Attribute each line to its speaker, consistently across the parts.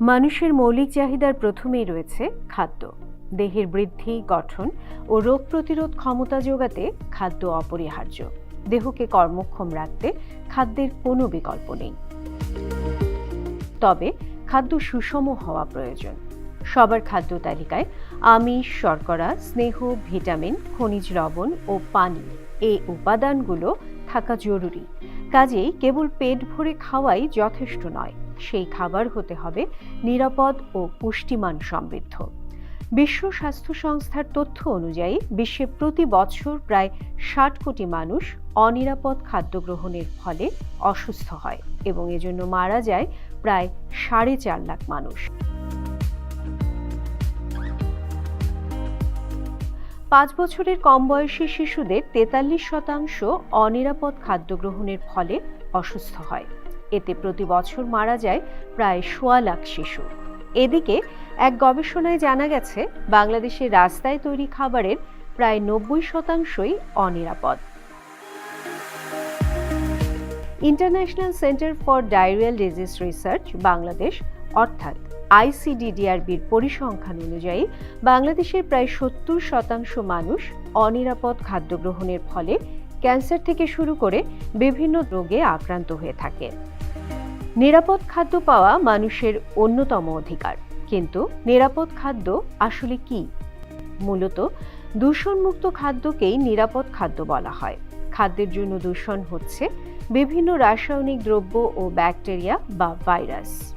Speaker 1: মানুষের মৌলিক চাহিদার প্রথমেই রয়েছে খাদ্য। দেহের বৃদ্ধি, গঠন ও রোগ প্রতিরোধ ক্ষমতা যোগাতে খাদ্য অপরিহার্য। দেহকে কর্মক্ষম রাখতে খাদ্যের কোনো বিকল্প নেই। তবে খাদ্য সুষম হওয়া প্রয়োজন। সবার খাদ্য তালিকায় আমিষ, শর্করা, স্নেহ, ভিটামিন, খনিজ লবণ ও পানি এই উপাদানগুলো থাকা জরুরি। কাজেই কেবল পেট ভরে খাওয়াই যথেষ্ট নয়। সেই খাবার হতে হবে নিরাপদ ও পুষ্টিমান সমৃদ্ধ। বিশ্ব স্বাস্থ্য সংস্থার তথ্য অনুযায়ী, বিশ্বে প্রতি বছর প্রায় ষাট কোটি মানুষ অনিরাপদ খাদ্য গ্রহণের ফলে অসুস্থ হয় এবং এজন্য মারা যায় প্রায় সাড়ে চার লাখ মানুষ। পাঁচ বছরের কম বয়সী শিশুদের তেতাল্লিশ শতাংশ অনিরাপদ খাদ্য গ্রহণের ফলে অসুস্থ হয়। এতে প্রতি বছর মারা যায় প্রায় সোয়া লাখ শিশু। এদিকে এক গবেষণায় জানা গেছে, বাংলাদেশের রাস্তায় তৈরি খাবারের প্রায় নব্বই শতাংশই অনিরাপদ। International centre for diarrhoeal disease research, Bangladesh, অর্থাৎ আইসিডিডিআরবির পরিসংখ্যান অনুযায়ী, বাংলাদেশের প্রায় সত্তর শতাংশ মানুষ অনিরাপদ খাদ্য গ্রহণের ফলে ক্যান্সার থেকে শুরু করে বিভিন্ন রোগে আক্রান্ত হয়ে থাকে। নিরাপদ খাদ্য পাওয়া মানুষের অন্যতম অধিকার। কিন্তু নিরাপদ খাদ্য আসলে কি? মূলত দূষণমুক্ত খাদ্যকেই নিরাপদ খাদ্য বলা হয়। খাদ্যের জন্য দূষণ হচ্ছে বিভিন্ন রাসায়নিক দ্রব্য ও ব্যাকটেরিয়া বা ভাইরাস।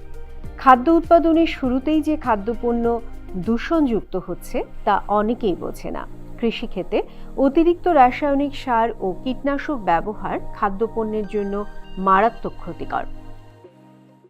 Speaker 1: খাদ্য উৎপাদনের শুরুতেই যে খাদ্যপণ্য দূষণযুক্ত হচ্ছে তা অনেকেই বোঝে না। কৃষিক্ষেত্রে অতিরিক্ত রাসায়নিক সার ও কীটনাশক ব্যবহার খাদ্যপণ্যের জন্য মারাত্মক ক্ষতিকর।